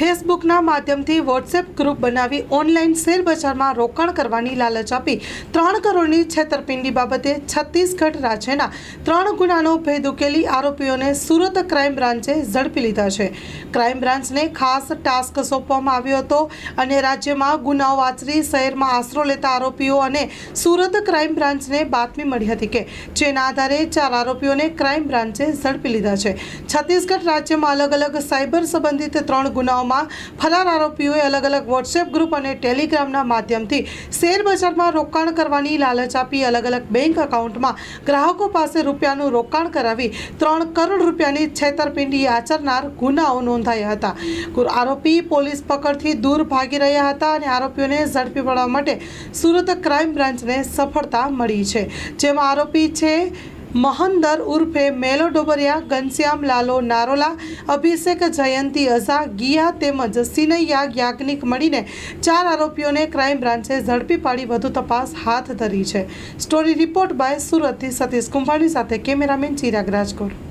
ફેસબુકના માધ્યમથી WhatsApp group બનાવી online share બજારમાં રોકાણ કરવાની લાલચ આપી. ત્રણ કરોડની છેતરપિંડી બાબતે છત્તીસગઢ રાજ્યના ત્રણ ગુનાનો ભેદ ઉકેલી આરોપીઓને સુરત ક્રાઇમ બ્રાન્ચે ઝડપી લીધા છે. ક્રાઇમ બ્રાન્ચને ખાસ ટાસ્ક સોંપવામાં આવ્યો હતો અને રાજ્યમાં ગુનાઓ આચરી, શહેરમાં આશરો લેતા આરોપીઓ અને સુરત ક્રાઇમ બ્રાન્ચને બાતમી મળી હતી કે જેના આધારે ચાર આરોપીઓને ક્રાઇમ બ્રાન્ચે ઝડપી લીધા છે. છત્તીસગઢ રાજ્યમાં અલગ અલગ સાયબર સંબંધિત ત્રણ ગુનાઓમાં ફરાર આરોપીઓએ અલગ અલગ વોટ્સએપ ગ્રુપ અને ટેલિગ્રામના માધ્યમથી શેર બજારમાં રોકાણ કરવાની લાલચ આપી અલગ અલગ બેંક એકાઉન્ટમાં ગ્રાહકો પાસે રૂપિયાનું રોકાણ કરાવી ત્રણ કરોડ રૂપિયાની છેતરપિંડી આચરનાર ગુનાઓ નોંધાયા હતા. આરોપી પોલીસ પકડથી દૂર ભાગી રહ્યા હતા અને આરોપીઓને ઝડપી પાડવા માટે સુરત ક્રાઇમ બ્રાન્ચને સફળતા મળી છે. જેમાં આરોપી છે મહંદર ઉર્ફે મેલો ડોબરિયા ઘનશ્યામ લાલો, નારોલા, અભિષેક જયંતી, અઝા, ગિયા તેમજ સિનૈયા યાજ્ઞિક મળીને ચાર આરોપીઓને ક્રાઇમ બ્રાન્ચે ઝડપી પાડી વધુ તપાસ હાથ ધરી છે. સ્ટોરી રિપોર્ટ બાય સુરતથી સતીશ કુંભાણી સાથે કેમેરામેન ચિરાગ રાજકોટ